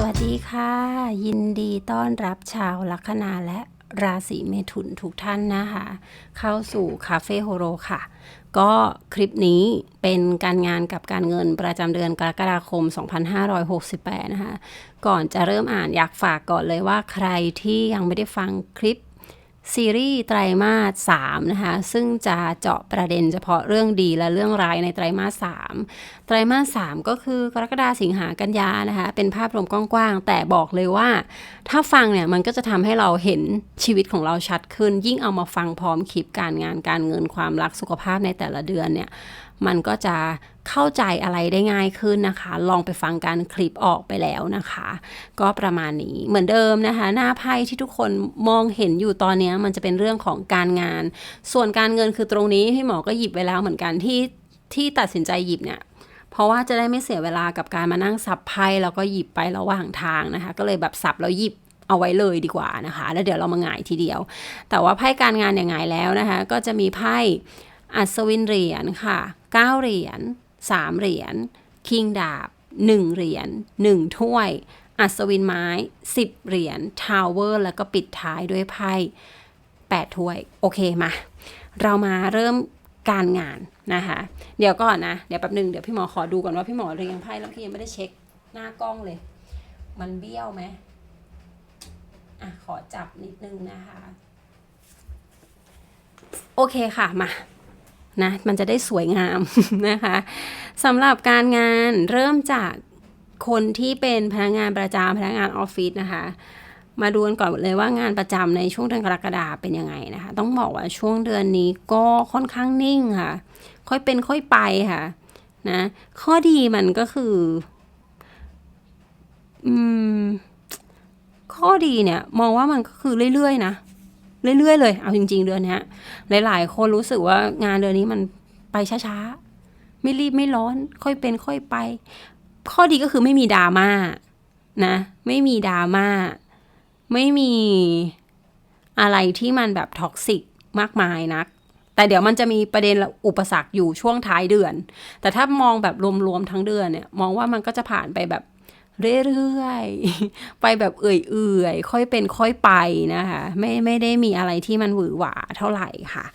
สวัสดีค่ะ ยินดีต้อนรับชาวลัคนาและ ราศีเมถุนทุกท่านนะคะ เข้าสู่คาเฟ่โฮโรค่ะ ก็คลิปนี้เป็นการงานกับการเงินประจำเดือนกรกฎาคม 2568 นะคะ ก่อนจะเริ่มอ่านอยากฝากก่อนเลยว่าใครที่ยังไม่ได้ฟังคลิป ซีรีส์ไตรมาส3นะคะซึ่งจะเจาะประเด็นเฉพาะเรื่องดีและเรื่องร้ายในไตรมาส3ไตรมาส3ก็คือกรกฎาสิงหากันยานะคะเป็นภาพรวมกว้างๆ แต่บอกเลยว่า ถ้าฟังเนี่ยมันก็จะทำให้เราเห็นชีวิตของเราชัดขึ้น ยิ่งเอามาฟังพร้อมคลิปการงานการเงินความรักสุขภาพในแต่ละเดือนเนี่ย มันก็จะเข้าใจอะไรได้ง่ายขึ้นนะคะ ลองไปฟังการคลิปออกไปแล้วนะคะ ก็ประมาณนี้เหมือนเดิมนะคะ หน้าไพ่ที่ทุกคนมองเห็นอยู่ตอนนี้มันจะเป็นเรื่องของการงาน ส่วนการเงินคือตรงนี้พี่หมอก็หยิบไว้แล้วเหมือนกันที่ที่ตัดสินใจหยิบเนี่ยเพราะว่าจะได้ไม่เสียเวลากับการมานั่งสับไพ่แล้วก็หยิบไประหว่างทางนะคะ ก็เลยแบบสับแล้วหยิบเอาไว้เลยดีกว่านะคะ แล้วเดี๋ยวเรามาหงายทีเดียว แต่ว่าไพ่การงานอย่างไงแล้วนะคะ ก็จะมีไพ่ อัศวินเหรียญค่ะ9เหรียญ3เหรียญคิงดาบ 1 เหรียญ1ถ้วย อัศวินไม้ 10 เหรียญทาวเวอร์ แล้วก็ปิดท้ายด้วยไพ่8ถ้วย โอเคมา เรามาเริ่มการงานนะคะ เดี๋ยวก่อนนะ เดี๋ยวแป๊บหนึง เดี๋ยวพี่หมอขอดูก่อนว่าพี่หมอเรียงไพ่แล้วพี่ยังไม่ได้เช็คหน้ากล้องเลย มันเบี้ยวไหมอะ ขอจับนิดนึงนะคะ โอเคค่ะ มา นะมันจะได้สวยงามนะคะสำหรับการงานเริ่มจากคนที่เป็นพนักงานประจำพนักงานออฟฟิศนะคะ มาดูกันก่อนเลยว่างานประจำในช่วงเดือนกรกฎาเป็นยังไงนะคะ ต้องบอกว่าช่วงเดือนนี้ก็ค่อนข้างนิ่งค่ะ ค่อยเป็นค่อยไปค่ะนะข้อดีมันก็คืออืมข้อดีเนี่ยมองว่ามันก็คือเรื่อยๆนะ เรื่อยๆ เลย เอาจริง ๆ เดือนเนี้ยหลาย ๆ คนรู้สึกว่างานเดือนนี้มันไปช้าๆ ไม่รีบไม่ร้อน ค่อยเป็นค่อยไป ข้อดีก็คือไม่มีดราม่านะ ไม่มีดราม่า ไม่มีอะไรที่มันแบบท็อกซิกมากมายนัก แต่เดี๋ยวมันจะมีประเด็นอุปสรรคอยู่ช่วงท้ายเดือน แต่ถ้ามองแบบรวมๆทั้งเดือนเนี่ย มองว่ามันก็จะผ่านไปแบบ เรื่อยๆ ไปแบบเอื่อยๆ ค่อยเป็นค่อยไปนะคะ ไม่ไม่ได้มีอะไรที่มันหวือหวาเท่าไหร่ค่ะ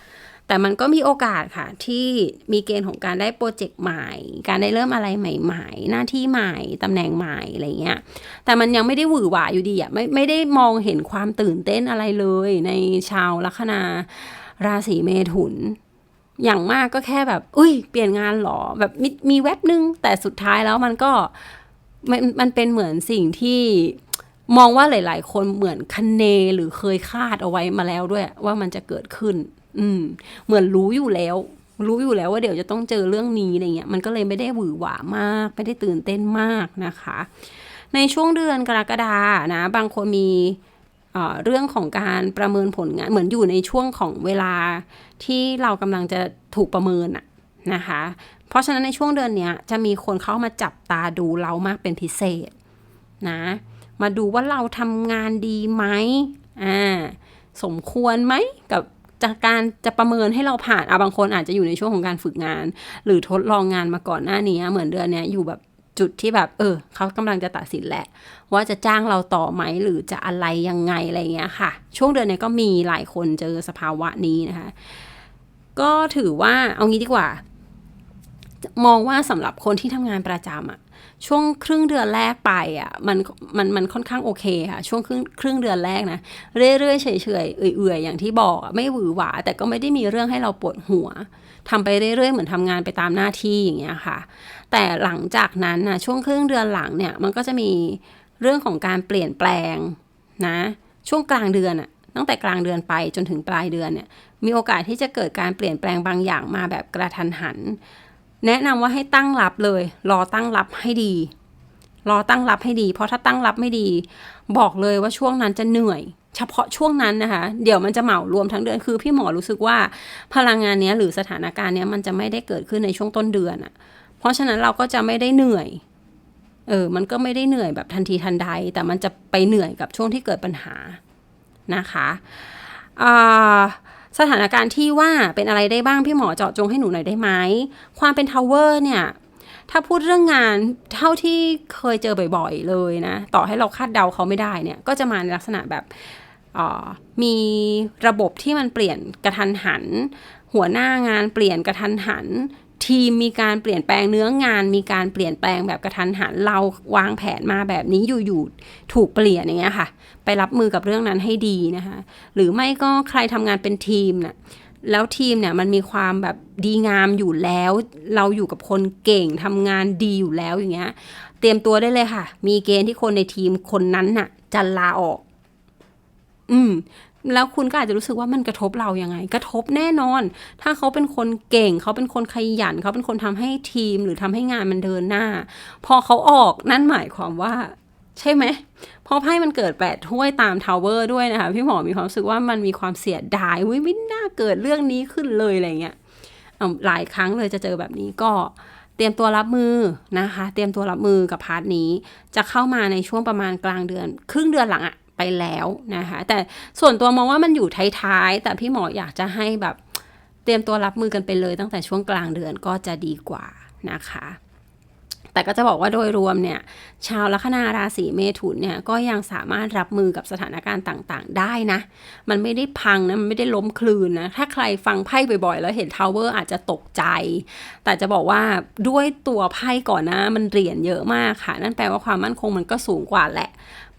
แต่มันก็มีโอกาสค่ะ ที่มีเกณฑ์ของการได้โปรเจกต์ใหม่ การได้เริ่มอะไรใหม่ ๆ หน้าที่ใหม่ตำแหน่งใหม่อะไรเงี้ย แต่มันยังไม่ได้หวือหวาอยู่ดีอะไม่ไม่ได้มองเห็นความตื่นเต้นอะไรเลย ในชาวลัคนาราศีเมถุนอย่างมากก็แค่แบบ อุ้ย เปลี่ยนงานหรอ แบบมีมีแว็บนึง แต่สุดท้ายแล้วมันก็ มันมันเป็นเหมือนสิ่งที่มองว่าหลาย ๆ คนเหมือนคันเนหรือเคยคาดเอาไว้มาแล้วด้วย ว่ามันจะเกิดขึ้น อืม เหมือนรู้อยู่แล้ว รู้อยู่แล้วว่าเดี๋ยวจะต้องเจอเรื่องนี้อะไรเงี้ยมันก็เลยไม่ได้หวือหวามากไม่ได้ตื่นเต้นมากนะคะ ในช่วงเดือนกรกฎานะ บางคนมีเรื่องของการประเมินผลงานเหมือนอยู่ในช่วงของเวลาที่เรากำลังจะถูกประเมินอะ นะคะ เพราะฉะนั้นในช่วงเดือนนี้จะมีคนเข้ามาจับตาดูเรามากเป็นพิเศษนะ มาดูว่าเราทำงานดีไหมอ่าสมควรไหมกับจากการจะประเมินให้เราผ่านอะบางคนอาจจะอยู่ในช่วงของการฝึกงาน หรือทดลองงานมาก่อนหน้านี้เหมือนเดือนนี้อยู่แบบจุดที่แบบ เออเขากำลังจะตัดสินแหละ ว่าจะจ้างเราต่อไหมหรือจะอะไรยังไงอะไรเงี้ยค่ะ ช่วงเดือนนี้ก็มีหลายคนเจอสภาวะนี้นะคะ ก็ถือว่าเอางี้ดีกว่า มองว่าสำหรับคนที่ทำงานประจำอะช่วงครึ่งเดือนแรกไปอะมันมันมันค่อนข้างโอเคค่ะ ช่วงครึ่งครึ่งเดือนแรกนะ เรื่อยๆเฉยๆเอื่อยๆอย่างที่บอกไม่หวือหวา แต่ก็ไม่ได้มีเรื่องให้เราปวดหัวทำไปเรื่อยๆเหมือนทำงานไปตามหน้าที่อย่างเงี้ยค่ะ แต่หลังจากนั้นนะช่วงครึ่งเดือนหลังเนี่ยมันก็จะมีเรื่องของการเปลี่ยนแปลงนะ ช่วงกลางเดือนอะตั้งแต่กลางเดือนไปจนถึงปลายเดือนเนี่ยมีโอกาสที่จะเกิดการเปลี่ยนแปลงบางอย่างมาแบบกระทันหัน แนะนำว่าให้ตั้งรับเลย รอตั้งรับให้ดี รอตั้งรับให้ดี เพราะถ้าตั้งรับไม่ดี บอกเลยว่าช่วงนั้นจะเหนื่อย เฉพาะช่วงนั้นนะคะ เดี๋ยวมันจะเหมารวมทั้งเดือนคือพี่หมอรู้สึกว่าพลังงานเนี้ยหรือสถานการณ์เนี้ยมันจะไม่ได้เกิดขึ้นในช่วงต้นเดือนอะ เพราะฉะนั้นเราก็จะไม่ได้เหนื่อยเออ มันก็ไม่ได้เหนื่อยแบบทันทีทันใด แต่มันจะไปเหนื่อยกับช่วงที่เกิดปัญหานะคะอ่า สถานการณ์ที่ว่าเป็นอะไรได้บ้างพี่หมอเจาะจงให้หนูหน่อยได้ไหมความเป็นทาวเวอร์เนี่ยถ้าพูดเรื่องงานเท่าที่เคยเจอบ่อยๆเลยนะ ต่อให้เราคาดเดาเขาไม่ได้เนี่ย ก็จะมาในลักษณะแบบมีระบบที่มันเปลี่ยนกระทันหัน หัวหน้างานเปลี่ยนกระทันหัน ทีมมีการเปลี่ยนแปลงเนื้องาน มีการเปลี่ยนแปลงแบบกระทันหันเราวางแผนมาแบบนี้อยู่ๆถูกเปลี่ยนอย่างเงี้ยค่ะ ไปรับมือกับเรื่องนั้นให้ดีนะคะ หรือไม่ก็ใครทำงานเป็นทีมน่ะแล้วทีมเนี่ยมันมีความแบบดีงามอยู่แล้ว เราอยู่กับคนเก่งทำงานดีอยู่แล้วอย่างเงี้ย เตรียมตัวได้เลยค่ะ มีเกณฑ์ที่คนในทีมคนนั้นน่ะจะลาออก อืม แล้วคุณก็อาจจะรู้สึกว่ามันกระทบเรายังไง กระทบแน่นอน ถ้าเขาเป็นคนเก่ง เขาเป็นคนขยัน เขาเป็นคนทำให้ทีมหรือทำให้งานมันเดินหน้า พอเขาออกนั่นหมายความว่า ใช่ไหมเพราะไพ่มันเกิดแปดถ้วยตามทาวเวอร์ด้วยนะคะ พี่หมอมีความรู้สึกว่ามันมีความเสียดายวิไม่น่าเกิดเรื่องนี้ขึ้นเลยอะไรเงี้ยหลายครั้งเลยจะเจอแบบนี้ก็เตรียมตัวรับมือนะคะ เตรียมตัวรับมือกับพาร์ทนี้ จะเข้ามาในช่วงประมาณกลางเดือน ครึ่งเดือนหลังอะ แล้วนะคะแต่ส่วนตัวมองว่ามันอยู่ท้ายๆแต่พี่หมออยากจะให้แบบเตรียมตัวรับมือกันไปเลยตั้งแต่ช่วงกลางเดือนก็จะดีกว่านะคะแต่ก็จะบอกว่าโดยรวมเนี่ยชาวลัคนาราศีเมถุนเนี่ยก็ยังสามารถรับมือกับสถานการณ์ต่างๆ ได้นะ มันไม่ได้พังนะ มันไม่ได้ล้มคลืนนะ ถ้าใครฟังไพ่บ่อยๆ แล้วเห็นทาวเวอร์อาจจะตกใจ แต่จะบอกว่าด้วยตัวไพ่ก่อนนะ มันเหรียญเยอะมากค่ะ นั่นแปลว่าความมั่นคงมันก็สูงกว่าแหละ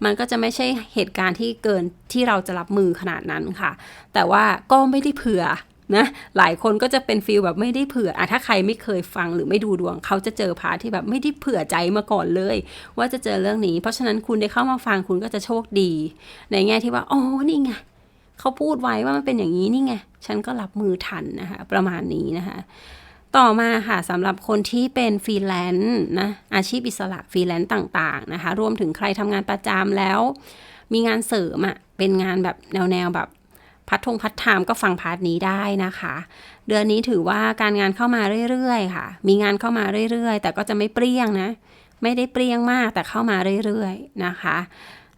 มันก็จะไม่ใช่เหตุการณ์ที่เกินที่เราจะรับมือขนาดนั้นค่ะ แต่ว่าก็ไม่ได้เผื่อนะหลายคนก็จะเป็นฟีลแบบไม่ได้เผื่ออะถ้าใครไม่เคยฟังหรือไม่ดูดวง เขาจะเจอพาที่แบบไม่ได้เผื่อใจมาก่อนเลย ว่าจะเจอเรื่องนี้ เพราะฉะนั้นคุณได้เข้ามาฟังคุณก็จะโชคดี ในแง่ที่ว่าอ๋อนี่ไงเขาพูดไว้ว่ามันเป็นอย่างนี้นี่ไงฉันก็รับมือทันนะคะประมาณนี้นะคะ ต่อมาค่ะสำหรับคนที่เป็นฟรีแลนซ์นะอาชีพอิสระฟรีแลนซ์ต่างๆนะคะ รวมถึงใครทำงานประจำแล้ว มีงานเสริมอะ่ะเป็นงานแบบแนวๆแบบพัดทงพัดไทม์ก็ฟังพาร์ทนี้ได้นะคะ เดือนนี้ถือว่าการงานเข้ามาเรื่อยๆ ค่ะ มีงานเข้ามาเรื่อยๆ แต่ก็จะไม่เปรี้ยงนะ ไม่ได้เปรี้ยงมากแต่เข้ามาเรื่อยๆนะคะ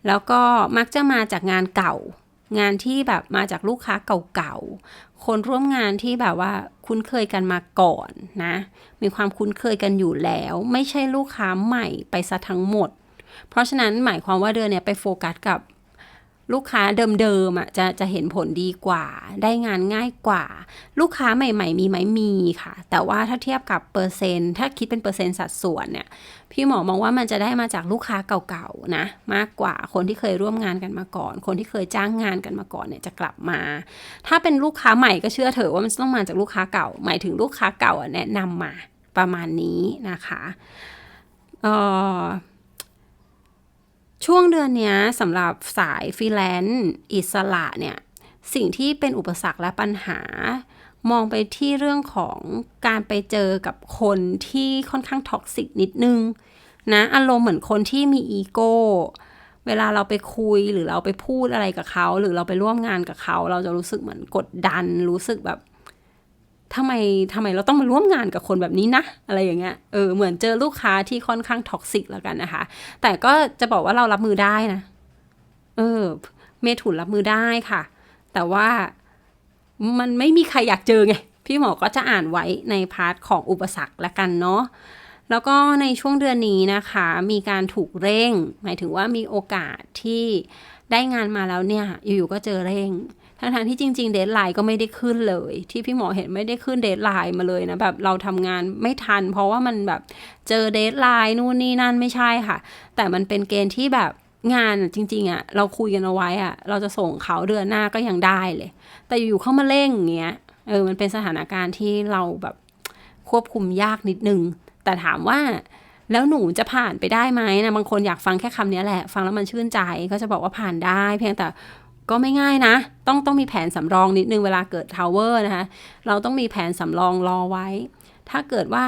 แล้วก็มักจะมาจากงานเก่า งานที่แบบมาจากลูกค้าเก่าๆ คนร่วมงานที่แบบว่าคุ้นเคยกันมาก่อนนะ มีความคุ้นเคยกันอยู่แล้ว ไม่ใช่ลูกค้าใหม่ไปซะทั้งหมด เพราะฉะนั้นหมายความว่าเดือนเนี้ยไปโฟกัสกับ ลูกค้าเดิมๆอะจะจะเห็นผลดีกว่า ได้งานง่ายกว่า ลูกค้าใหม่ ๆ มีไหมมีค่ะ แต่ว่าถ้าเทียบกับเปอร์เซ็นต์ถ้าคิดเป็นเปอร์เซ็นต์สัดส่วนเนี่ยพี่หมอมองว่ามันจะได้มาจากลูกค้าเก่าๆนะมากกว่าคนที่เคยร่วมงานกันมาก่อน คนที่เคยจ้างงานกันมาก่อนเนี่ยจะกลับมา ถ้าเป็นลูกค้าใหม่ก็เชื่อเถอะว่ามันต้องมาจากลูกค้าเก่า หมายถึงลูกค้าเก่าแนะนำมาประมาณนี้นะคะเอ่อ ช่วงเดือนนี้สำหรับสายฟรีแลนซ์อิสระเนี่ย สิ่งที่เป็นอุปสรรคและปัญหามองไปที่เรื่องของการไปเจอกับคนที่ค่อนข้างท็อกซิกนิดนึงนะอารมณ์เหมือนคนที่มีอีโก้เวลาเราไปคุยหรือเราไปพูดอะไรกับเขา หรือเราไปร่วมงานกับเขา เราจะรู้สึกเหมือนกดดัน รู้สึกแบบ ทำไมทำไมเราต้องมาร่วมงานกับคนแบบนี้นะ อะไรอย่างเงี้ยเออเหมือนเจอลูกค้าที่ค่อนข้างท็อกซิกแล้วกันนะคะ แต่ก็จะบอกว่าเรารับมือได้นะ เออ เมถุนรับมือได้ค่ะ แต่ว่ามันไม่มีใครอยากเจอไง พี่หมอก็จะอ่านไว้ในพาร์ทของอุปสรรคละกันเนาะแล้วก็ในช่วงเดือนนี้นะคะ มีการถูกเร่ง หมายถึงว่ามีโอกาสที่ได้งานมาแล้วเนี่ย อยู่ๆก็เจอเร่ง ทั้งๆที่จริง ๆ เดทไลน์ก็ไม่ได้ขึ้นเลย ที่พี่หมอเห็นไม่ได้ขึ้นเดทไลน์มาเลยนะแบบเราทำงานไม่ทัน เพราะว่ามันแบบเจอเดทไลน์นู่นนี่นั่นไม่ใช่ค่ะ แต่มันเป็นเกณฑ์ที่แบบงานจริงๆอะเราคุยกันเอาไว้อะเราจะส่งเขาเดือนหน้าก็ยังได้เลย แต่อยู่ๆเข้ามาเร่งอย่างเงี้ยเออมันเป็นสถานการณ์ที่เราแบบควบคุมยากนิดนึง แต่ถามว่าแล้วหนูจะผ่านไปได้ไหมนะบางคนอยากฟังแค่คำนี้แหละ ฟังแล้วมันชื่นใจก็จะบอกว่าผ่านได้ เพียงแต่ ก็ไม่ง่ายนะ ต้องต้องมีแผนสำรองนิดนึงเวลาเกิดทาวเวอร์นะคะ เราต้องมีแผนสำรองรอไว้ ถ้าเกิดว่า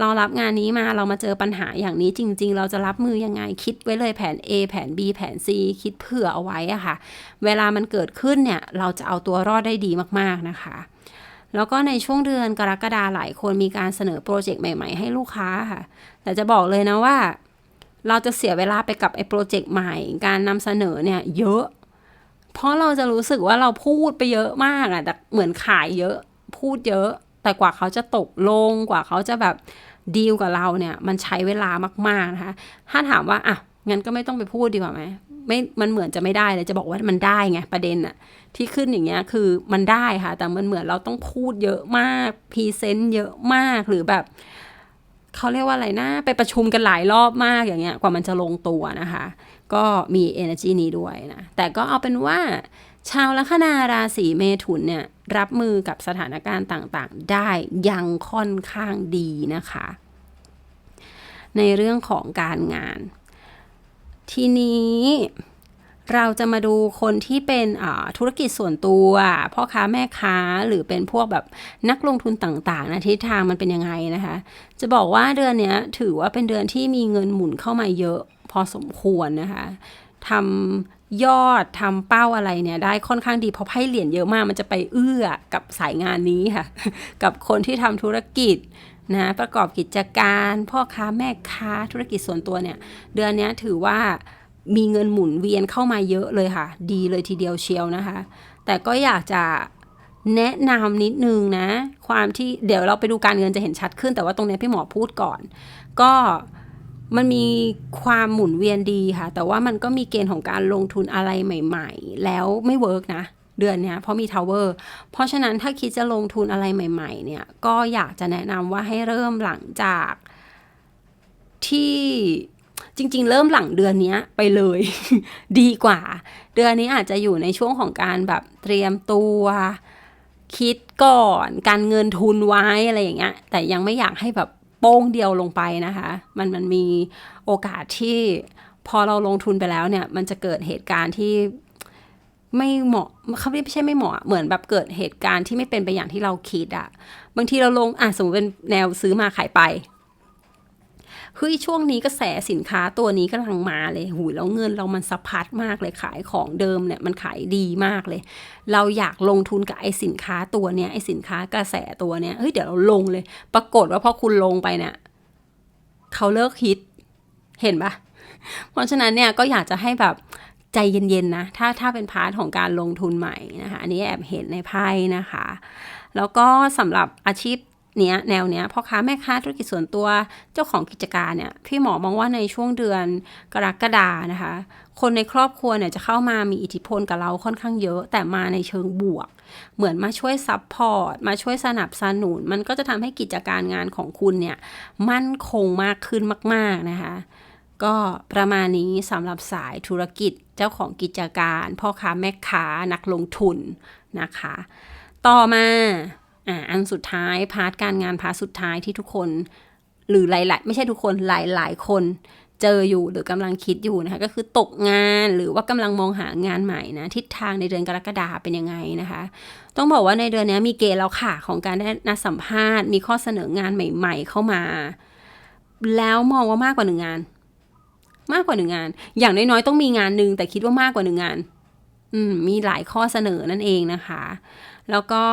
เรารับงานนี้มาเรามาเจอปัญหาอย่างนี้จริง ๆ เราจะรับมือยังไงคิดไว้เลยแผน A แผน B แผน C คิดเผื่อเอาไว้อะค่ะ เวลามันเกิดขึ้นเนี่ย เราจะเอาตัวรอดได้ดีมากๆนะคะ แล้วก็ในช่วงเดือนกรกฎาหลายคนมีการเสนอโปรเจกต์ใหม่ ๆ ให้ลูกค้าค่ะ แต่จะบอกเลยนะว่า เราจะเสียเวลาไปกับไอ้โปรเจกต์ใหม่ การนำเสนอเนี่ยเยอะ เพราะเราจะรู้สึกว่าเราพูดไปเยอะมากอะแต่เหมือนขายเยอะ พูดเยอะ แต่กว่าเขาจะตกลงกว่าเขาจะแบบดีลกับเราเนี่ย มันใช้เวลามากๆนะคะ ถ้าถามว่าอะงั้นก็ไม่ต้องไปพูดดีกว่าไหมไม่มันเหมือนจะไม่ได้เลยจะบอกว่ามันได้ไงประเด็นอะที่ขึ้นอย่างเงี้ยคือมันได้ค่ะ แต่มันเหมือนเราต้องพูดเยอะมากพรีเซนต์เยอะมากหรือแบบเขาเรียกว่าอะไรนะไปประชุมกันหลายรอบมากอย่างเงี้ย กว่ามันจะลงตัวนะคะ ก็มี energy นี้ด้วยนะ แต่ก็เอาเป็นว่า ชาวลัคนาราศีเมถุนเนี่ยรับมือกับสถานการณ์ต่างๆ ได้ยังค่อนข้างดีนะคะ ในเรื่องของการงาน ทีนี้เราจะมาดูคนที่เป็นธุรกิจส่วนตัว พ่อค้าแม่ค้าหรือเป็นพวกแบบนักลงทุนต่างๆนะทิศทางมันเป็นยังไงนะคะ จะบอกว่าเดือนนี้ถือว่าเป็นเดือนที่มีเงินหมุนเข้ามาเยอะ พอสมควรนะคะทำยอดทำเป้าอะไรเนี่ยได้ค่อนข้างดีเพราะไพ่เหรียญเยอะมากมันจะไปเอื้อกับสายงานนี้ค่ะ กับคนที่ทำธุรกิจนะประกอบกิจการ พ่อค้าแม่ค้าธุรกิจส่วนตัวเนี่ย เดือนนี้ถือว่ามีเงินหมุนเวียนเข้ามาเยอะเลยค่ะ ดีเลยทีเดียวเชียวนะคะ แต่ก็อยากจะแนะนำนิดนึงนะ ความที่เดี๋ยวเราไปดูการเงินจะเห็นชัดขึ้น แต่ว่าตรงนี้พี่หมอพูดก่อน ก็ มันมีความหมุนเวียนดีค่ะ แต่ว่ามันก็มีเกณฑ์ของการลงทุนอะไรใหม่ ๆ แล้วไม่เวิร์กนะเดือนนี้เพราะมีทาวเวอร์ เพราะฉะนั้นถ้าคิดจะลงทุนอะไรใหม่ ๆ เนี่ย ก็อยากจะแนะนำว่าให้เริ่มหลังจากที่จริง ๆ เริ่มหลังเดือนนี้ไปเลย ดีกว่า เดือนนี้อาจจะอยู่ในช่วงของการแบบเตรียมตัว คิดก่อน การเงินทุนไว้อะไรอย่างเงี้ย แต่ยังไม่อยากให้แบบ โป้งเดียวลงไปนะคะ มันมันมีโอกาสที่พอเราลงทุนไปแล้วเนี่ย มันจะเกิดเหตุการณ์ที่ไม่เหมาะเขาไม่ใช่ไม่เหมาะ เหมือนแบบเกิดเหตุการณ์ที่ไม่เป็นไปอย่างที่เราคิดอะบางทีเราลงอะสมมติเป็นแนวซื้อมาขายไป เฮ้ยช่วงนี้กระแสสินค้าตัวนี้กำลังมาเลยหูแล้วเงินเรามันสะพัดมากเลยขายของเดิมเนี่ยมันขายดีมากเลย เราอยากลงทุนกับไอ้สินค้าตัวเนี้ยไอ้สินค้ากระแสตัวเนี้ยเฮ้ยเดี๋ยวเราลงเลย ปรากฏว่าพอคุณลงไปเนี่ยเขาเลิกฮิตเห็นปะเพราะฉะนั้นเนี่ยก็อยากจะให้แบบใจเย็นๆนะถ้าถ้าเป็นพาร์ทของการลงทุนใหม่นะคะอันนี้แอบเห็นในไพ่นะคะ แล้วก็สำหรับอาชีพ เนี้ยแนวเนี้ยพ่อค้าแม่ค้าธุรกิจส่วนตัวเจ้าของกิจการเนี่ยพี่หมอมองว่าในช่วงเดือนกรกฎานะคะ คนในครอบครัวเนี่ยจะเข้ามามีอิทธิพลกับเราค่อนข้างเยอะ แต่มาในเชิงบวก เหมือนมาช่วยซับพอร์ตมาช่วยสนับสนุน มันก็จะทำให้กิจการงานของคุณเนี่ยมั่นคงมากขึ้นมาก ๆนะคะก็ประมาณนี้สำหรับสายธุรกิจเจ้าของกิจการ พ่อค้าแม่ค้านักลงทุนนะคะ ต่อมา อ่าอันสุดท้ายพาร์ทการงานพาร์ทสุดท้ายที่ทุกคน หรือหลายๆ ไม่ใช่ทุกคนหลายๆ คนเจออยู่หรือกำลังคิดอยู่นะคะก็คือตกงานหรือว่ากำลังมองหางานใหม่นะทิศทางในเดือนกรกฎาเป็นยังไงนะคะ ต้องบอกว่าในเดือนนี้มีเกณฑ์แล้วค่ะของการได้นัดสัมภาษณ์ มีข้อเสนองานใหม่ ๆ เข้ามา แล้วมองว่ามากกว่าหนึ่งงาน มากกว่าหนึ่งงาน อย่างน้อยๆต้องมีงานหนึ่งแต่คิดว่ามากกว่าหนึ่งงาน อืมมีหลายข้อเสนอนั่นเองนะคะ แล้วก็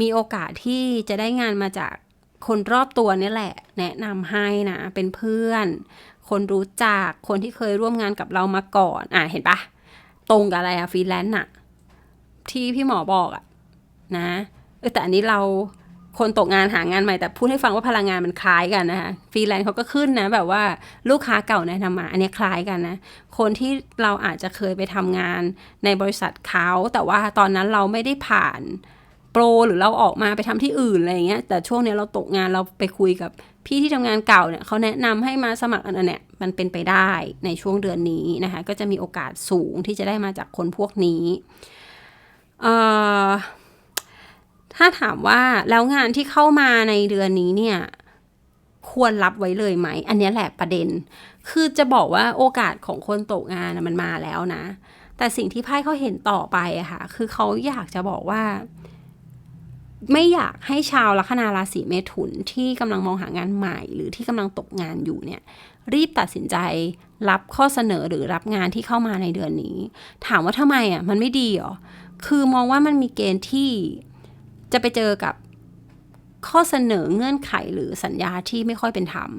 มีโอกาสที่จะได้งานมาจากคนรอบตัวนี่แหละ แนะนำให้นะ เป็นเพื่อน คนรู้จัก คนที่เคยร่วมงานกับเรามาก่อน อะ เห็นปะ ตรงกับอะไรอะฟรีแลนซ์อะที่พี่หมอบอกอะนะ แต่อันนี้เรา คนตกงานหางานใหม่แต่พูดให้ฟังว่าพลังงานมันคล้ายกันนะคะฟรีแลนซ์เขาก็ขึ้นนะแบบว่าลูกค้าเก่าแนะนำมา อันนี้คล้ายกันนะ คนที่เราอาจจะเคยไปทำงานในบริษัทเขา แต่ว่าตอนนั้นเราไม่ได้ผ่านโปรหรือเราออกมาไปทำที่อื่นอะไรเงี้ยแต่ช่วงนี้เราตกงานเราไปคุยกับพี่ที่ทำงานเก่าเนี่ยเขาแนะนำให้มาสมัครอันนั้นเนี่ยมันเป็นไปได้ในช่วงเดือนนี้นะคะก็จะมีโอกาสสูงที่จะได้มาจากคนพวกนี้เอ่อ ถ้าถามว่าแล้วงานที่เข้ามาในเดือนนี้เนี่ย ควรรับไว้เลยไหม อันนี้แหละประเด็น คือจะบอกว่าโอกาสของคนตกงานมันมาแล้วนะ แต่สิ่งที่ไพ่เขาเห็นต่อไปอะค่ะ คือเขาอยากจะบอกว่า ไม่อยากให้ชาวลัคนาราศีเมถุนที่กำลังมองหางานใหม่ หรือที่กำลังตกงานอยู่เนี่ย รีบตัดสินใจรับข้อเสนอหรือรับงานที่เข้ามาในเดือนนี้ ถามว่าทำไมอะมันไม่ดีหรอ คือมองว่ามันมีเกณฑ์ที่ จะไปเจอกับข้อเสนอเงื่อนไขหรือสัญญาที่ไม่ค่อยเป็นธรรม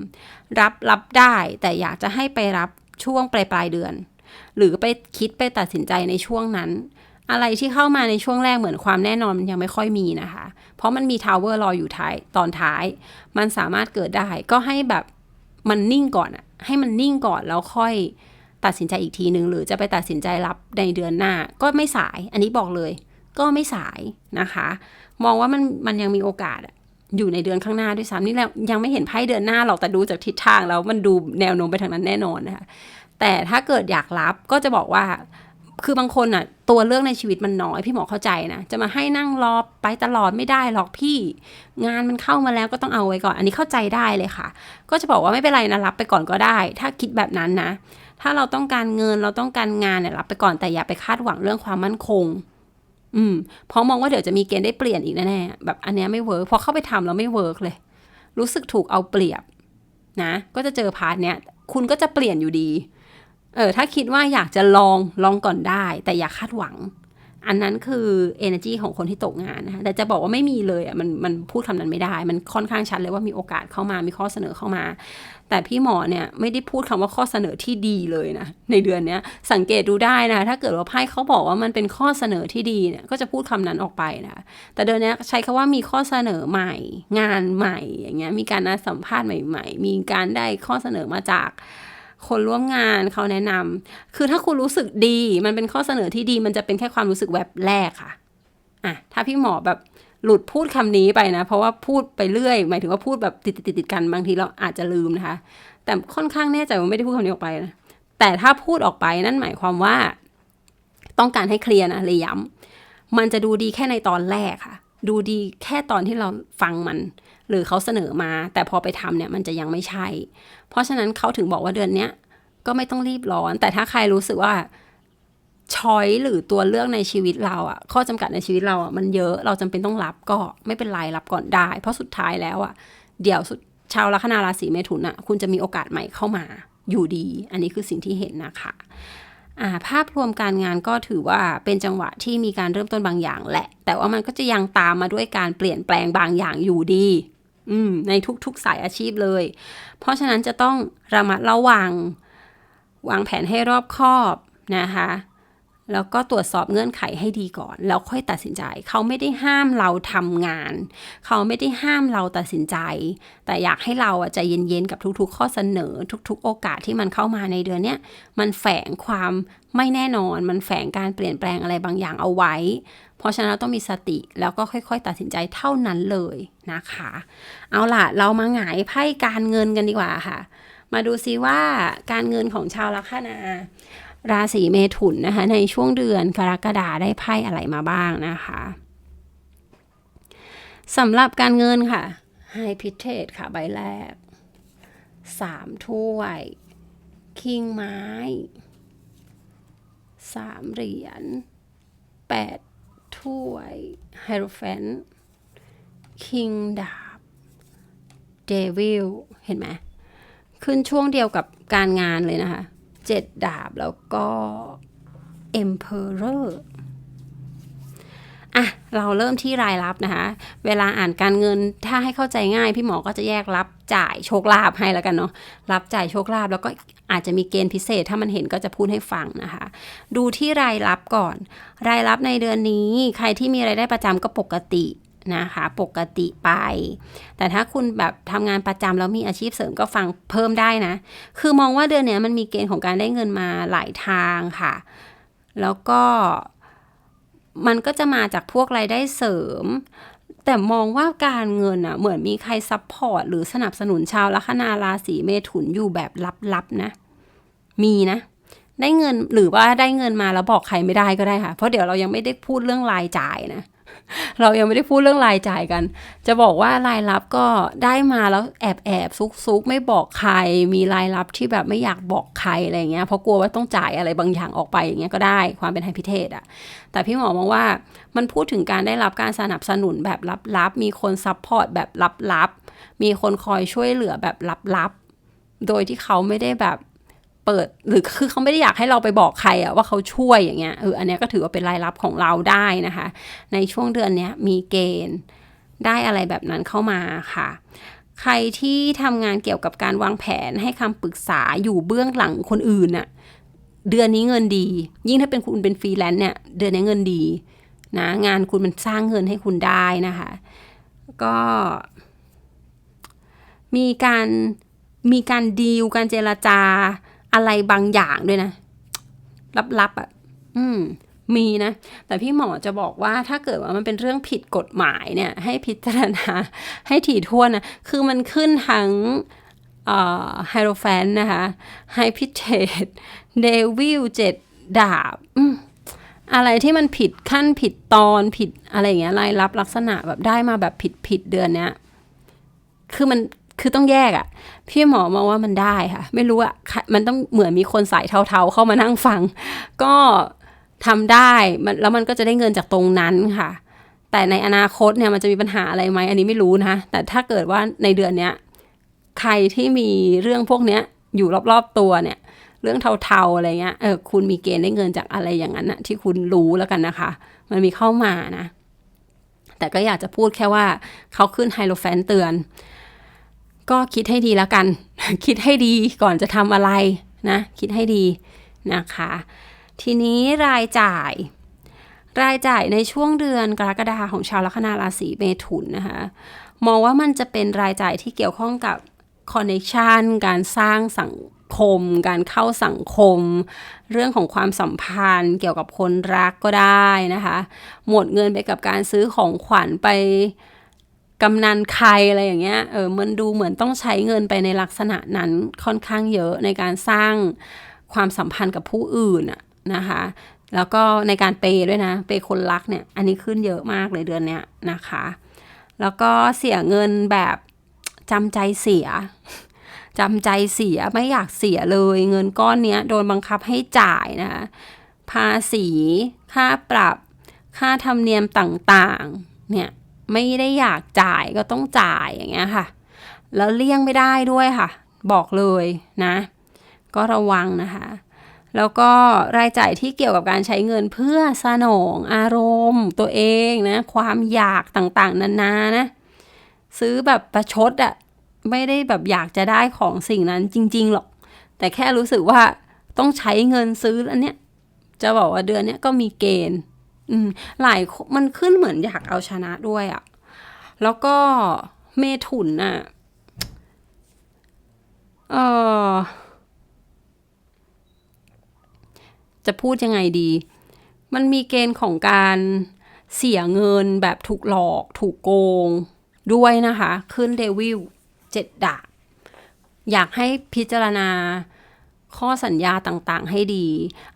รับรับได้แต่อยากจะให้ไปรับช่วงปลายปลายเดือน หรือไปคิดไปตัดสินใจในช่วงนั้น อะไรที่เข้ามาในช่วงแรกเหมือนความแน่นอนยังไม่ค่อยมีนะคะ เพราะมันมีทาวเวอร์รออยู่ท้ายตอนท้าย มันสามารถเกิดได้ก็ให้แบบมันนิ่งก่อนอะให้มันนิ่งก่อนแล้วค่อยตัดสินใจอีกทีหนึ่งหรือจะไปตัดสินใจรับในเดือนหน้าก็ไม่สาย อันนี้บอกเลย ก็ไม่สายนะคะ มองว่ามันมันยังมีโอกาสอยู่ในเดือนข้างหน้าด้วยซ้ำนี่แล้วยังไม่เห็นไพ่เดือนหน้าหรอกแต่ดูจากทิศทางแล้วมันดูแนวโน้มไปทางนั้นแน่นอนนะคะแต่ถ้าเกิดอยากรับก็จะบอกว่าคือบางคนอะ ตัวเรื่องในชีวิตมันน้อยพี่หมอเข้าใจนะจะมาให้นั่งรอไปตลอดไม่ได้หรอกพี่ งานมันเข้ามาแล้วก็ต้องเอาไว้ก่อน อันนี้เข้าใจได้เลยค่ะ ก็จะบอกว่าไม่เป็นไรนะรับไปก่อนก็ได้ ถ้าคิดแบบนั้นนะ ถ้าเราต้องการเงินเราต้องการงานเนี่ยรับไปก่อนแต่อย่าไปคาดหวังเรื่องความมั่นคง อืมเพราะมองว่าเดี๋ยวจะมีเกณฑ์ได้เปลี่ยนอีกแน่ๆแบบอันเนี้ยไม่เวิร์กพอเข้าไปทำแล้วไม่เวิร์กเลย รู้สึกถูกเอาเปรียบ นะ ก็จะเจอพาร์ทเนี้ยคุณก็จะเปลี่ยนอยู่ดี เออถ้าคิดว่าอยากจะลองลองก่อนได้ แต่อย่าคาดหวัง อันนั้นคือ energy ของคนที่ตกงานนะคะแต่จะบอกว่าไม่มีเลยอะมันมันพูดคำนั้นไม่ได้ มันค่อนข้างชัดเลยว่ามีโอกาสเข้ามามีข้อเสนอเข้ามา แต่พี่หมอเนี่ยไม่ได้พูดคำว่าข้อเสนอที่ดีเลยนะในเดือนนี้สังเกตดูได้นะ ถ้าเกิดว่าไพ่เขาบอกว่ามันเป็นข้อเสนอที่ดีเนี่ยก็จะพูดคำนั้นออกไปนะแต่เดือนนี้ใช้คาว่ามีข้อเสนอใหม่ งานใหม่อย่างเงี้ยมีการนัดสัมภาษณ์ใหม่ ๆ มีการได้ข้อเสนอมาจากคนร่วมงานเขาแนะนำคือถ้าคุณรู้สึกดี มันเป็นข้อเสนอที่ดี มันจะเป็นแค่ความรู้สึกแบบแรกค่ะอะถ้าพี่หมอแบบ หลุดพูดคำนี้ไปนะ เพราะว่าพูดไปเรื่อย หมายถึงว่าพูดแบบติดติดติดกันบางทีเราอาจจะลืมนะคะ แต่ค่อนข้างแน่ใจว่าไม่ได้พูดคำนี้ออกไปนะแต่ถ้าพูดออกไปนั่นหมายความว่า ต้องการให้เคลียร์นะเลยย้ำมันจะดูดีแค่ในตอนแรกค่ะ ดูดีแค่ตอนที่เราฟังมัน หรือเขาเสนอมา แต่พอไปทำเนี่ยมันจะยังไม่ใช่ เพราะฉะนั้นเขาถึงบอกว่าเดือนเนี้ยก็ไม่ต้องรีบร้อน แต่ถ้าใครรู้สึกว่า ช้อยหรือตัวเลือกในชีวิตเราอะข้อจำกัดในชีวิตเราอะมันเยอะเราจำเป็นต้องรับก็ไม่เป็นไรรับก่อนได้ เพราะสุดท้ายแล้วอะเดี๋ยวชาวลัคนาราศีเมถุนอะคุณจะมีโอกาสใหม่เข้ามาอยู่ดี อันนี้คือสิ่งที่เห็นนะคะภาพรวมการงานก็ถือว่าเป็นจังหวะที่มีการเริ่มต้นบางอย่างแหละ แต่ว่ามันก็จะยังตามมาด้วยการเปลี่ยนแปลงบางอย่างอยู่ดีอืในทุกๆสายอาชีพเลย เพราะฉะนั้นจะต้องระมัดระวัง วางแผนให้รอบคอบนะคะ แล้วก็ตรวจสอบเงื่อนไขให้ดีก่อน แล้วค่อยตัดสินใจ เขาไม่ได้ห้ามเราทำงาน เขาไม่ได้ห้ามเราตัดสินใจ แต่อยากให้เราอะใจเย็นๆกับทุกๆ ข้อเสนอ ทุกๆ โอกาสที่มันเข้ามาในเดือนนี้มันแฝงความไม่แน่นอน มันแฝงการเปลี่ยนแปลงอะไรบางอย่างเอาไว้ เพราะฉะนั้นต้องมีสติแล้วก็ค่อย ๆ ตัดสินใจเท่านั้นเลยนะคะ เอาล่ะเรามาหงายไพ่การเงินกันดีกว่าค่ะ มาดูซิว่าการเงินของชาวลัคนา ราศีเมถุนนะคะ ในช่วงเดือนกรกฎาได้ไพ่อะไรมาบ้างนะคะสำหรับการเงินค่ะไฮพิเทสค่ะใบแรกสามถ้วย คิงไม้สามเหรียญแปดถ้วยไฮโรแฟนคิงดาบเดวิลเห็นไหมขึ้นช่วงเดียวกับการงานเลยนะคะ เจ็ดดาบแล้วก็เอ็มเพอเรอร์อะ เราเริ่มที่รายรับนะคะ เวลาอ่านการเงินถ้าให้เข้าใจง่าย พี่หมอก็จะแยกรับจ่ายโชคลาภให้แล้วกันเนาะรับจ่ายโชคลาภแล้วก็อาจจะมีเกณฑ์พิเศษถ้ามันเห็นก็จะพูดให้ฟังนะคะ ดูที่รายรับก่อน รายรับในเดือนนี้ใครที่มีรายได้ประจำก็ปกติ นะคะปกติไป แต่ถ้าคุณแบบทำงานประจำแล้วมีอาชีพเสริมก็ฟังเพิ่มได้นะ คือมองว่าเดือนนี้มันมีเกณฑ์ของการได้เงินมาหลายทางค่ะ แล้วก็มันก็จะมาจากพวกรายได้เสริม แต่มองว่าการเงินอะเหมือนมีใครซัพพอร์ตหรือสนับสนุนชาวลัคนาราศีเมถุนอยู่แบบลับๆนะ มีนะได้เงินหรือว่าได้เงินมาแล้วบอกใครไม่ได้ก็ได้ค่ะ เพราะเดี๋ยวเรายังไม่ได้พูดเรื่องรายจ่ายนะ เรายังไม่ได้พูดเรื่องรายจ่ายกัน จะบอกว่ารายรับก็ได้มาแล้วแอบแอบซุกซุกไม่บอกใคร มีรายรับที่แบบไม่อยากบอกใครอะไรเงี้ย เพราะกลัวว่าต้องจ่ายอะไรบางอย่างออกไปอย่างเงี้ยก็ได้ความเป็นไฮพิเทศอะแต่พี่หมอมองว่ามันพูดถึงการได้รับการสนับสนุนแบบลับๆมีคนซัพพอร์ตแบบลับๆมีคนคอยช่วยเหลือแบบลับๆโดยที่เขาไม่ได้แบบ เปิดหรือคือเขาไม่ได้อยากให้เราไปบอกใครอะว่าเขาช่วยอย่างเงี้ยเอออันนี้ก็ถือว่าเป็นรายรับของเราได้นะคะ ในช่วงเดือนนี้มีเกณฑ์ได้อะไรแบบนั้นเข้ามาค่ะ ใครที่ทำงานเกี่ยวกับการวางแผนให้คำปรึกษาอยู่เบื้องหลังคนอื่นน่ะเดือนนี้เงินดี ยิ่งถ้าเป็นคุณเป็นฟรีแลนซ์เนี่ยเดือนนี้เงินดีนะงานคุณมันสร้างเงินให้คุณได้นะคะ ก็ มีการมีการดีลการเจรจา อะไรบางอย่างด้วยนะ ลับๆอะ่ะ อืม มีนะ แต่พี่หมอจะบอกว่าถ้าเกิดว่ามันเป็นเรื่องผิดกฎหมายเนี่ย ให้พิจารณา ให้ถี่ถ้วนนะ คือมันขึ้นทั้งไฮโรแฟนนะคะไฮพิเทตเดวิลเจ็ดดาบอะไรที่มันผิดขั้นผิดตอนผิดอะไรอย่างเงี้ยรายรับลักษณะแบบได้มาแบบผิดผิดเดือนเนี้ย คือมัน คือต้องแยกอะ่ะ พี่หมอมองว่ามันได้ค่ะ ไม่รู้อะ่ะ มันต้องเหมือนมีคนสายเทาๆเข้ามานั่งฟัง ก็ทำได้มันแล้วมันก็จะได้เงินจากตรงนั้นค่ะ แต่ในอนาคตเนี่ยมันจะมีปัญหาอะไรไหมอันนี้ไม่รู้นะแต่ถ้าเกิดว่าในเดือนเนี้ยใครที่มีเรื่องพวกเนี้ยอยู่รอบๆตัวเนี่ย เรื่องเทาๆอะไรเงี้ยเออคุณมีเกณฑ์ได้เงินจากอะไรอย่างนั้นนะที่คุณรู้แล้วกันนะคะ มันมีเข้ามานะ แต่ก็อยากจะพูดแค่ว่าเขาขึ้นไฮโลแฟนเตือน ก็คิดให้ดีแล้วกัน คิดให้ดีก่อนจะทำอะไรนะ คิดให้ดีนะคะ ทีนี้รายจ่าย รายจ่ายในช่วงเดือนกรกฎาของชาวลัคนาราศีเมถุนนะคะ มองว่ามันจะเป็นรายจ่ายที่เกี่ยวข้องกับคอนเนคชันการสร้างสังคม การเข้าสังคม เรื่องของความสัมพันธ์ เกี่ยวกับคนรักก็ได้นะคะ หมดเงินไปกับการซื้อของขวัญไป กำนันใครอะไรอย่างเงี้ย เออ มันดูเหมือนต้องใช้เงินไปในลักษณะนั้นค่อนข้างเยอะในการสร้างความสัมพันธ์กับผู้อื่นอะนะคะ แล้วก็ในการเปย์ด้วยนะ เปย์คนรักเนี่ย อันนี้ขึ้นเยอะมากเลยเดือนเนี้ยนะคะ แล้วก็เสียเงินแบบจำใจเสียจำใจเสียไม่อยากเสียเลย เงินก้อนเนี้ยโดนบังคับให้จ่ายนะคะภาษี ค่าปรับ ค่าธรรมเนียมต่างๆ เนี่ย ไม่ได้อยากจ่ายก็ต้องจ่ายอย่างเงี้ยค่ะ แล้วเลี่ยงไม่ได้ด้วยค่ะ บอกเลยนะ ก็ระวังนะคะ แล้วก็รายจ่ายที่เกี่ยวกับการใช้เงินเพื่อสนองอารมณ์ตัวเองนะ ความอยากต่างๆ นานานะ ซื้อแบบประชดอะไม่ได้แบบอยากจะได้ของสิ่งนั้นจริง ๆ หรอก แต่แค่รู้สึกว่าต้องใช้เงินซื้ออันเนี้ยจะบอกว่าเดือนเนี้ยก็มีเกณฑ์ อืมหลายมันขึ้นเหมือนอยากเอาชนะด้วยอะ่ะแล้วก็เมถุนอะเออจะพูดยังไงดี มันมีเกณฑ์ของการเสียเงินแบบถูกหลอกถูกโกงด้วยนะคะ ขึ้นเดวิลเจ็ดดาบอยากให้พิจารณาข้อสัญญาต่างๆ ให้ดี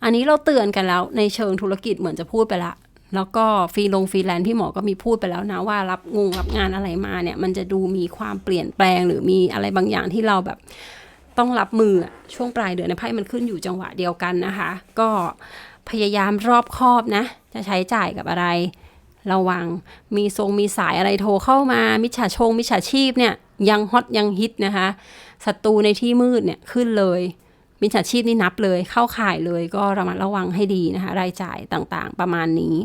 อันนี้เราเตือนกันแล้วในเชิงธุรกิจเหมือนจะพูดไปละ แล้วก็ฟรีลงฟรีแลนซ์พี่หมอก็มีพูดไปแล้วนะว่ารับงงรับงานอะไรมาเนี่ย มันจะดูมีความเปลี่ยนแปลงหรือมีอะไรบางอย่างที่เราแบบต้องรับมือช่วงปลายเดือนในไพ่มันขึ้นอยู่จังหวะเดียวกันนะคะ ก็พยายามรอบคอบนะ จะใช้จ่ายกับอะไร ระวังมีทรงมีสายอะไรโทรเข้ามา มิจฉาชงมิจฉาชีพเนี่ยยังฮอตยังฮิตนะคะศัตรูในที่มืดเนี่ยขึ้นเลย มิจฉาชีพนี่นับเลยเข้าข่ายเลยก็ระมัดระวังให้ดีนะคะ รายจ่ายต่างๆ ประมาณนี้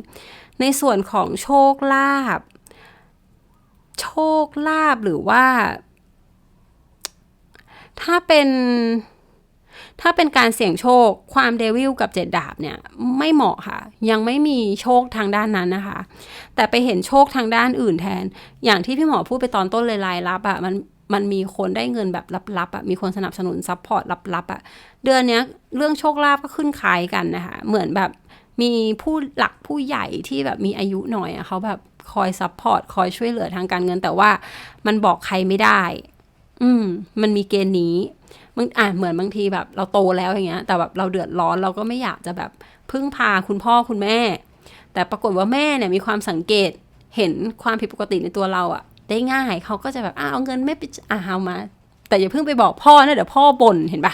ในส่วนของโชคลาภโชคลาภหรือว่า ถ้าเป็น ถ้าเป็นการเสี่ยงโชคความเดวิลกับเจ็ดดาบเนี่ย ไม่เหมาะค่ะ ยังไม่มีโชคทางด้านนั้นนะคะ แต่ไปเห็นโชคทางด้านอื่นแทน อย่างที่พี่หมอพูดไปตอนต้นเลยรายรับอะมัน มันมีคนได้เงินแบบลับๆอะมีคนสนับสนุนซัพพอร์ตลับๆอะเดือนนี้เรื่องโชคลาภก็ขึ้นคล้ายกันนะคะ เหมือนแบบมีผู้หลักผู้ใหญ่ที่แบบมีอายุหน่อยอะเขาแบบคอยซัพพอร์ตคอยช่วยเหลือทางการเงิน แต่ว่ามันบอกใครไม่ได้ อืม มันมีเกณฑ์นี้มึงอะเหมือนบางทีแบบ เราโตแล้วอย่างเงี้ย แต่แบบเราเดือดร้อนเราก็ไม่อยากจะแบบพึ่งพาคุณพ่อคุณแม่ แต่ปรากฏว่าแม่เนี่ยมีความสังเกตเห็นความผิดปกติในตัวเราอะ ได้ง่ายเขาก็จะแบบอ้าเอาเงินไม่ไปอ่าเอามา แต่อย่าเพิ่งไปบอกพ่อนะเดี๋ยวพ่อบ่นเห็นปะ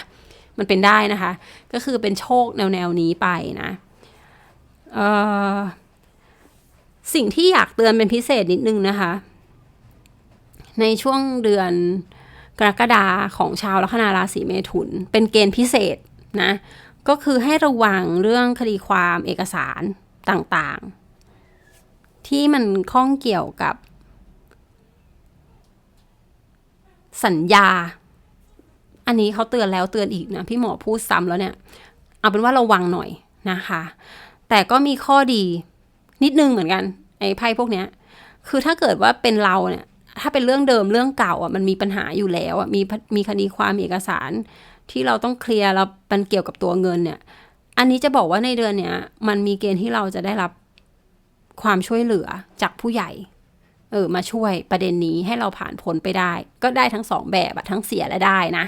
มันเป็นได้นะคะ ก็คือเป็นโชคแนวแนวนี้ไปนะสิ่งที่อยากเตือนเป็นพิเศษนิดนึงนะคะ ในช่วงเดือนกรกฎาของชาวลัคนาราศีเมถุน เป็นเกณฑ์พิเศษนะ ก็คือให้ระวังเรื่องคดีความเอกสารต่างๆ ที่มันข้องเกี่ยวกับ สัญญา อันนี้เขาเตือนแล้วเตือนอีกนะพี่หมอพูดซ้ำแล้วเนี่ย เอาเป็นว่าระวังหน่อยนะคะ แต่ก็มีข้อดีนิดนึงเหมือนกัน ไอ้ไพ่พวกเนี้ย คือถ้าเกิดว่าเป็นเราเนี่ย ถ้าเป็นเรื่องเดิมเรื่องเก่าอะมันมีปัญหาอยู่แล้วอะมีมีคดีความมีเอกสาร ที่เราต้องเคลียร์แล้วมันเกี่ยวกับตัวเงินเนี่ย อันนี้จะบอกว่าในเดือนเนี้ยมันมีเกณฑ์ที่เราจะได้รับความช่วยเหลือจากผู้ใหญ่ เออมาช่วยประเด็นนี้ให้เราผ่านพ้นไปได้ ก็ได้ทั้งสองแบบอะทั้งเสียและได้นะ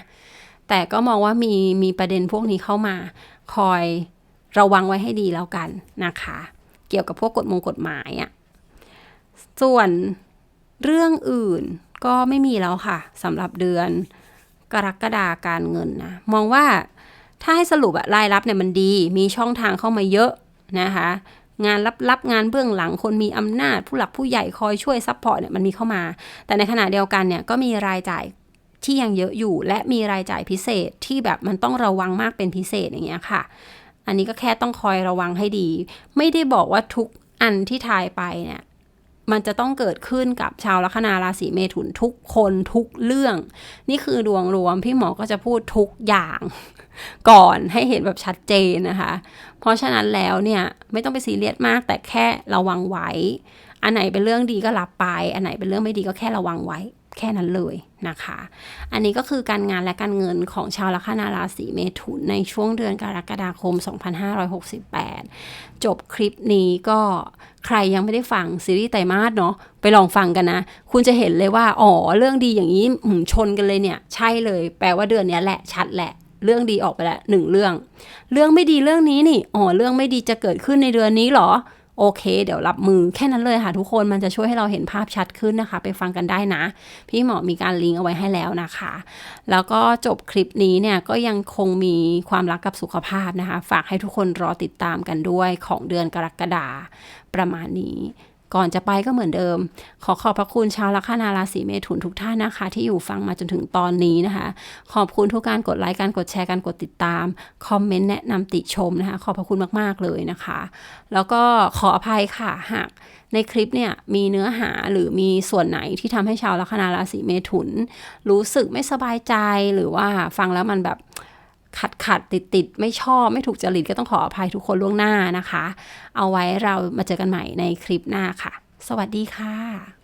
แต่ก็มองว่ามีมีประเด็นพวกนี้เข้ามา คอยระวังไว้ให้ดีแล้วกันนะคะ เกี่ยวกับพวกกฎมงกฎหมายอะส่วนเรื่องอื่นก็ไม่มีแล้วค่ะสำหรับเดือนกรกฎาการเงินนะมองว่าถ้าให้สรุปอะรายรับเนี่ยมันดี มีช่องทางเข้ามาเยอะนะคะ งานลับๆงานเบื้องหลังคนมีอำนาจ ผู้หลักผู้ใหญ่คอยช่วยซัพพอร์ตเนี่ยมันมีเข้ามา แต่ในขณะเดียวกันเนี่ยก็มีรายจ่ายที่ยังเยอะอยู่ และมีรายจ่ายพิเศษที่แบบมันต้องระวังมากเป็นพิเศษอย่างเงี้ยค่ะ อันนี้ก็แค่ต้องคอยระวังให้ดี ไม่ได้บอกว่าทุกอันที่ทายไปเนี่ย มันจะต้องเกิดขึ้นกับชาวลัคนาราศีเมถุนทุกคนทุกเรื่อง นี่คือดวงรวมพี่หมอก็จะพูดทุกอย่างก่อนให้เห็นแบบชัดเจนนะคะ เพราะฉะนั้นแล้วเนี่ยไม่ต้องไปซีเรียสมากแต่แค่ระวังไว้ อันไหนเป็นเรื่องดีก็รับไป อันไหนเป็นเรื่องไม่ดีก็แค่ระวังไว้ แค่นั้นเลยนะคะ อันนี้ก็คือการงานและการเงินของชาวลัคนาราศีเมถุนในช่วงเดือนกรกฎาคม 2568 จบคลิปนี้ก็ใครยังไม่ได้ฟังซีรีส์ไตรมาสเนาะไปลองฟังกันนะ คุณจะเห็นเลยว่า อ๋อ เรื่องดีอย่างนี้หชนกันเลยเนี่ย ใช่เลย แปลว่าเดือนนี้แหละชัดแหละเรื่องดีออกไปแล้วหนึ่งเรื่อง เรื่องไม่ดีเรื่องนี้นี่ อ๋อ เรื่องไม่ดีจะเกิดขึ้นในเดือนนี้เหรอ โอเค เดี๋ยวรับมือแค่นั้นเลยค่ะทุกคนมันจะช่วยให้เราเห็นภาพชัดขึ้นนะคะ ไปฟังกันได้นะ พี่หมอมีการลิงก์เอาไว้ให้แล้วนะคะ แล้วก็จบคลิปนี้เนี่ยก็ยังคงมีความรักกับสุขภาพนะคะ ฝากให้ทุกคนรอติดตามกันด้วยของเดือนกรกฎาประมาณนี้ ก่อนจะไปก็เหมือนเดิม ขอขอบพระคุณชาวลัคนาราศีเมถุนทุกท่านนะคะ ที่อยู่ฟังมาจนถึงตอนนี้นะคะ ขอบคุณทุกการกดไลค์การกดแชร์การกดติดตาม คอมเมนต์แนะนำติชมนะคะ ขอบพระคุณมาก ๆ เลยนะคะ แล้วก็ขออภัยค่ะหากในคลิปเนี่ยมีเนื้อหาหรือมีส่วนไหนที่ทำให้ชาวลัคนาราศีเมถุน รู้สึกไม่สบายใจหรือว่าฟังแล้วมันแบบ ขัดขัดติดติดไม่ชอบไม่ถูกจริตก็ต้องขออภัยทุกคนล่วงหน้านะคะ เอาไว้เรามาเจอกันใหม่ในคลิปหน้าค่ะ สวัสดีค่ะ